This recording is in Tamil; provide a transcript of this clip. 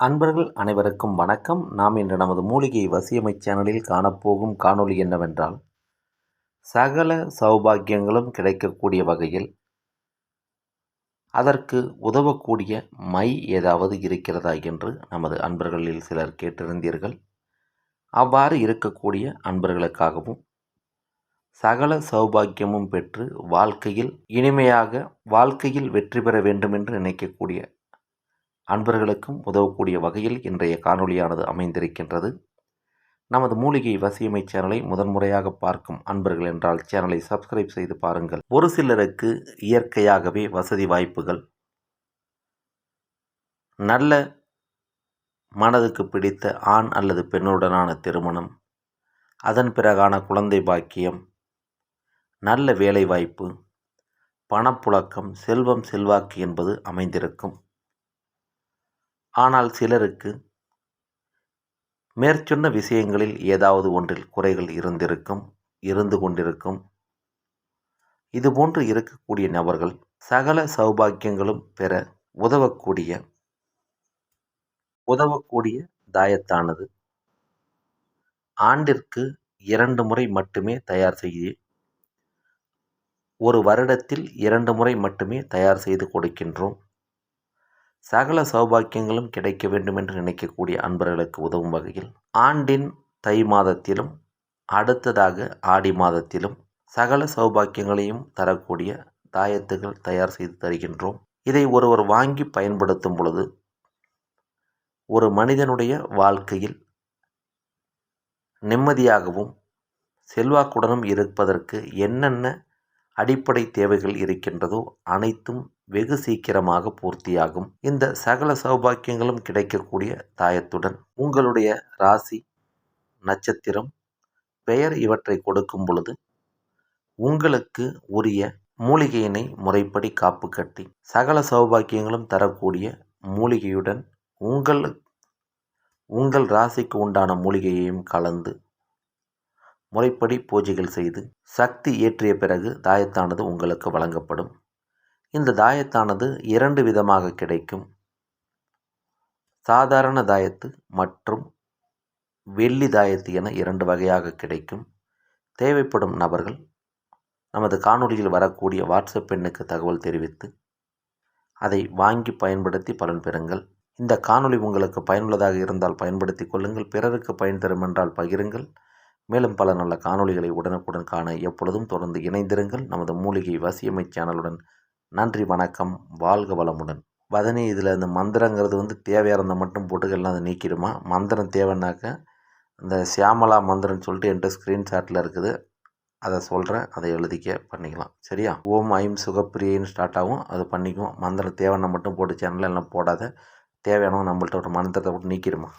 அன்பர்கள் அனைவருக்கும் வணக்கம். நாம் இன்று நமது மூலிகை வசியமை சேனலில் காணப்போகும் காணொளி என்னவென்றால் சகல சௌபாக்கியங்களும் கிடைக்கக்கூடிய வகையில் அதற்கு உதவக்கூடிய மை ஏதாவது இருக்கிறதா என்று நமது அன்பர்களில் சிலர் கேட்டிருந்தீர்கள். அவ்வாறு இருக்கக்கூடிய அன்பர்களுக்காகவும் சகல சௌபாக்கியமும் பெற்று வாழ்க்கையில் இனிமையாக வாழ்க்கையில் வெற்றி பெற வேண்டும் என்று நினைக்கக்கூடிய அன்பர்களுக்கும் உதவக்கூடிய வகையில் இன்றைய காணொளியானது அமைந்திருக்கின்றது. நமது மூலிகை வசியமை சேனலை முதன்முறையாக பார்க்கும் அன்பர்கள் என்றால் சேனலை சப்ஸ்கிரைப் செய்து பாருங்கள். ஒரு சிலருக்கு இயற்கையாகவே வசதி வாய்ப்புகள் நல்ல மனதுக்கு பிடித்த ஆண் அல்லது பெண்ணுடனான திருமணம் அதன் பிறகான குழந்தை பாக்கியம் நல்ல வேலைவாய்ப்பு பணப்புழக்கம் செல்வம் செல்வாக்கு என்பது அமைந்திருக்கும். ஆனால் சிலருக்கு மேற்சொன்ன விஷயங்களில் ஏதாவது ஒன்றில் குறைகள் இருந்திருக்கும் இருந்து கொண்டிருக்கும். இதுபோன்று இருக்கக்கூடிய நபர்கள் சகல சௌபாக்கியங்களும் பெற உதவக்கூடிய உதவக்கூடிய தாயத்தானது. ஆண்டிற்கு இரண்டு முறை மட்டுமே தயார் செய்து ஒரு வருடத்தில் இரண்டு முறை மட்டுமே தயார் செய்து கொடுக்கின்றோம். சகல சௌபாக்கியங்களும் கிடைக்க வேண்டும் என்று நினைக்கக்கூடிய அன்பர்களுக்கு உதவும் வகையில் ஆண்டின் தை மாதத்திலும் அடுத்ததாக ஆடி மாதத்திலும் சகல சௌபாக்கியங்களையும் தரக்கூடிய தாயத்துகள் தயார் செய்து தருகின்றோம். இதை ஒருவர் வாங்கி பயன்படுத்தும் பொழுது ஒரு மனிதனுடைய வாழ்க்கையில் நிம்மதியாகவும் செல்வாக்குடனும் இருப்பதற்கு என்னென்ன அடிப்படை தேவைகள் இருக்கின்றதோ அனைத்தும் வெகு சீக்கிரமாக பூர்த்தியாகும். இந்த சகல சௌபாக்கியங்களும் கிடைக்கக்கூடிய தாயத்துடன் உங்களுடைய ராசி நட்சத்திரம் பெயர் இவற்றை கொடுக்கும் பொழுது உங்களுக்கு உரிய மூலிகையினை முறைப்படி காப்பு கட்டி சகல சௌபாக்கியங்களும் தரக்கூடிய மூலிகையுடன் உங்கள் உங்கள் ராசிக்கு உண்டான மூலிகையையும் கலந்து முறைப்படி பூஜைகள் செய்து சக்தி ஏற்றிய பிறகு தாயத்தானது உங்களுக்கு வழங்கப்படும். இந்த தாயத்தானது இரண்டு விதமாக கிடைக்கும். சாதாரண தாயத்து மற்றும் வெள்ளி தாயத்து என இரண்டு வகையாக கிடைக்கும். தேவைப்படும் நபர்கள் நமது காணொலியில் வரக்கூடிய வாட்ஸ்அப் எண்ணுக்கு தகவல் தெரிவித்து அதை வாங்கி பயன்படுத்தி பலன் பெறுங்கள். இந்த காணொளி உங்களுக்கு பயனுள்ளதாக இருந்தால் பயன்படுத்தி கொள்ளுங்கள். பிறருக்கு பயன் தரும் என்றால் பகிருங்கள். மேலும் பல நல்ல காணொளிகளை உடனுக்குடன் காண எப்பொழுதும் தொடர்ந்து இணைந்திருங்கள். நமது மூலிகை வசியமை சேனலுடன் நன்றி வணக்கம் வாழ்க வளமுடன். வதனி இதில் இந்த மந்திரங்கிறது வந்து தேவையாக இருந்தால் மட்டும் போட்டுக்கெல்லாம் எல்லாம் அதை நீக்கிடுமா? மந்திரம் தேவைன்னாக்க இந்த சியாமலா மந்திரம்னு சொல்லிட்டு என்கிட்ட ஸ்க்ரீன்ஷாட்டில் இருக்குது. அதை சொல்கிறேன் அதை எழுதிக்க பண்ணிக்கலாம். சரியா? ஓம் ஐம் சுகப்பிரியன்னு ஸ்டார்ட் ஆகும். அது பண்ணிக்குவோம். மந்திரம் தேவைன்னா மட்டும் போட்டு சேனலில் எல்லாம் போடாத. தேவையானவங்க நம்மள்ட்ட ஒரு மந்திரத்தை போட்டு நீக்கிடுமா?